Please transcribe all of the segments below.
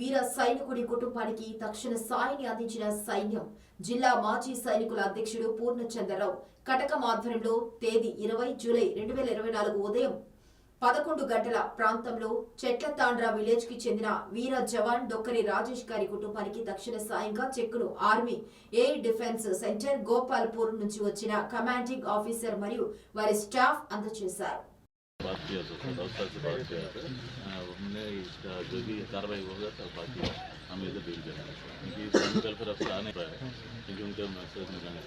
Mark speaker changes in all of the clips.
Speaker 1: వీర సైనికుడి కుటుంబానికి తక్షణ సాయాన్ని అందించిన సైన్యం. జిల్లా మాజీ సైనికుల అధ్యక్షుడు పూర్ణచంద్రరావు కటకం ఆధ్వర్యంలో తేదీ ఇరవై జూలై రెండు వేల ఇరవై నాలుగు ఉదయం పదకొండు గంటల ప్రాంతంలో చెట్లతాండ్రా విలేజ్కి చెందిన వీర జవాన్ డొక్కరి రాజేష్ గారి కుటుంబానికి తక్షణ సాయంగా చెక్కును army air defence centre Gopalpur నుంచి వచ్చిన కమాండింగ్ ఆఫీసర్ మరియు వారి స్టాఫ్ అందజేశారు.
Speaker 2: बात किया था सर से बात किया था। हमने इसका जो भी कार्रवाई होगा सब बाकी हम इधर डील करेंगे क्योंकि फैमिली वेलफेयर अफसर आने पाए क्योंकि उनके मैसेज में जाने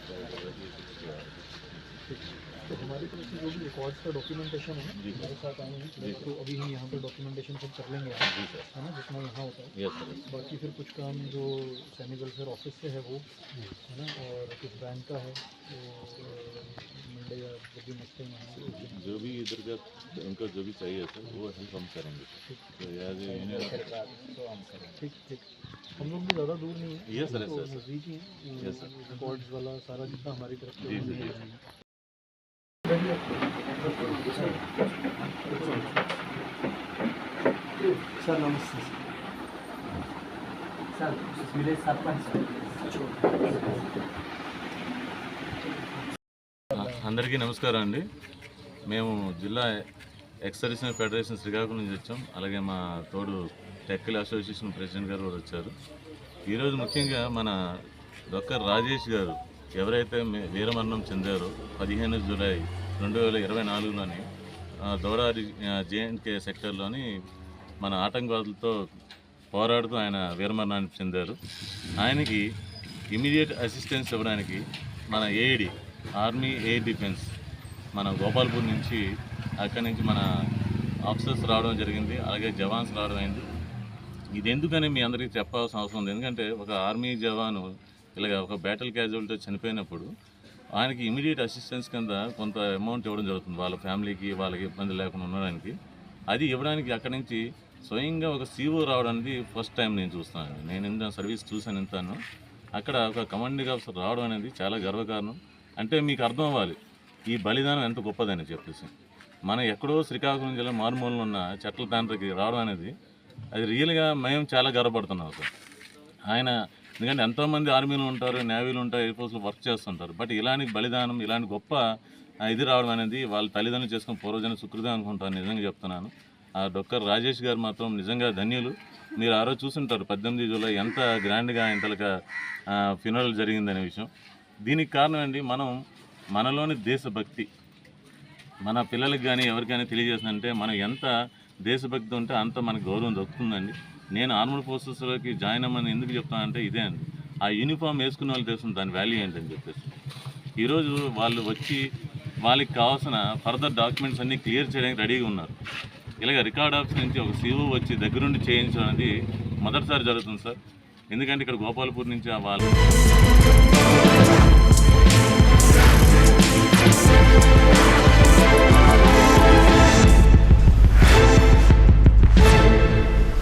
Speaker 3: तो हमारी तरफ़ से जो भी रिकॉर्ड्स का डॉक्यूमेंटेशन है
Speaker 2: जी।
Speaker 3: मेरे साथ आएँगे। तो अभी हम यहाँ पे डॉक्यूमेंटेशन सब कर लेंगे
Speaker 2: जी सर।
Speaker 3: है ना जितना यहाँ होता है।
Speaker 2: यस सर
Speaker 3: बाकी फिर कुछ काम जो सैनिक वेलफेयर ऑफ़िस से है वो है ना और कुछ बैंक का है तो
Speaker 2: जो भी इधर का उनको जो भी चाहिए सर वो हेल्प हम करेंगे। तो यार यूनियन
Speaker 3: ठीक ठीक हम लोग भी ज़्यादा दूर नहीं है।
Speaker 2: Yes, sir.
Speaker 3: नज़दीक ही
Speaker 2: Yes, sir.
Speaker 3: रिकॉर्ड्स वाला सारा जितना हमारी तरफ़ से
Speaker 2: जी, जी, जी।
Speaker 4: सर नमस्ते सर। विलेज सरपंच
Speaker 2: అందరికీ నమస్కారం అండి. మేము జిల్లా ఎక్సర్విషన్ ఫెడరేషన్ శ్రీకాకుళం నుంచి వచ్చాం. అలాగే మా తోడు టెక్కల్ అసోసియేషన్ ప్రెసిడెంట్ గారు కూడా వచ్చారు. ఈరోజు ముఖ్యంగా మన డాక్టర్ రాజేష్ గారు ఎవరైతే వీరమరణం చెందారో పదిహేను జూలై రెండు వేల ఇరవై నాలుగులోని దౌడారి జేఎన్కే సెక్టర్లోని మన ఆటంకవాదులతో పోరాడుతూ ఆయన వీరమరణాన్ని చెందారు. ఆయనకి ఇమీడియట్ అసిస్టెన్స్ ఇవ్వడానికి మన ఏఐడి ఆర్మీ ఎయిర్ డిఫెన్స్ మన గోపాల్పూర్ నుంచి అక్కడి నుంచి మన ఆఫీసర్స్ రావడం జరిగింది అలాగే జవాన్స్ రావడం అయింది. ఇది ఎందుకని మీ అందరికీ చెప్పాల్సిన అవసరం ఉంది? ఎందుకంటే ఒక ఆర్మీ జవాను ఇలాగ ఒక బ్యాటిల్ క్యాజువల్తో చనిపోయినప్పుడు ఆయనకి ఇమీడియట్ అసిస్టెన్స్ కింద కొంత అమౌంట్ ఇవ్వడం జరుగుతుంది వాళ్ళ ఫ్యామిలీకి వాళ్ళకి ఇబ్బంది లేకుండా ఉండడానికి. అది ఇవ్వడానికి అక్కడి నుంచి స్వయంగా ఒక సీఓ రావడం అనేది ఫస్ట్ టైం నేను చూస్తున్నాను. నేను ఇంత సర్వీస్ చూసాను ఇంతాను. అక్కడ ఒక కమాండింగ్ ఆఫీసర్ రావడం అనేది చాలా గర్వకారణం. అంటే మీకు అర్థం అవ్వాలి. ఈ బలిదానం ఎంత గొప్పదని చెప్పేసి. మనం ఎక్కడో శ్రీకాకుళం జిల్లా మారుమూలలో ఉన్న చెట్ల తండ్రికి రావడం అనేది అది రియల్గా మేము చాలా గర్వపడుతున్నాం సార్ ఆయన ఎందుకంటే ఎంతోమంది ఆర్మీలు ఉంటారు నేవీలు ఉంటారు ఎయిర్ ఫోర్స్లో వర్క్ చేస్తుంటారు. బట్ ఇలాంటి బలిదానం ఇలాంటి గొప్ప ఇది రావడం అనేది వాళ్ళ తల్లిదండ్రులు చేసుకుని పూర్వజన సుకృతం అనుకుంటాను నిజంగా చెప్తున్నాను. ఆ డాక్టర్ రాజేష్ గారు మాత్రం నిజంగా ధన్యులు. మీరు ఆ రోజు చూసుంటారు పద్దెనిమిది జూలై ఎంత గ్రాండ్గా ఆయన తలక ఫినరల్ జరిగిందనే విషయం. దీనికి కారణం అండి మనం మనలోని దేశభక్తి. మన పిల్లలకి కానీ ఎవరికైనా తెలియజేసిందంటే మనం ఎంత దేశభక్తి ఉంటే అంత మనకు గౌరవం దక్కుతుందండి. నేను ఆర్మడ్ ఫోర్సెస్లోకి జాయిన్ అవ్వమని ఎందుకు చెప్తానంటే ఇదే అండి. ఆ యూనిఫామ్ వేసుకున్న వాళ్ళు తెలుస్తుంది దాని వాల్యూ ఏంటని చెప్పేసి. ఈరోజు వాళ్ళు వచ్చి వాళ్ళకి కావాల్సిన ఫర్దర్ డాక్యుమెంట్స్ అన్నీ క్లియర్ చేయడానికి రెడీగా ఉన్నారు. ఇలాగ రికార్డ్ ఆఫీస్ నుంచి ఒక సీఓ వచ్చి దగ్గరుండి చేయించడం అనేది మొదటిసారి జరుగుతుంది సార్. ఎందుకంటే ఇక్కడ గోపాలపూర్ నుంచి ఆ వాళ్ళు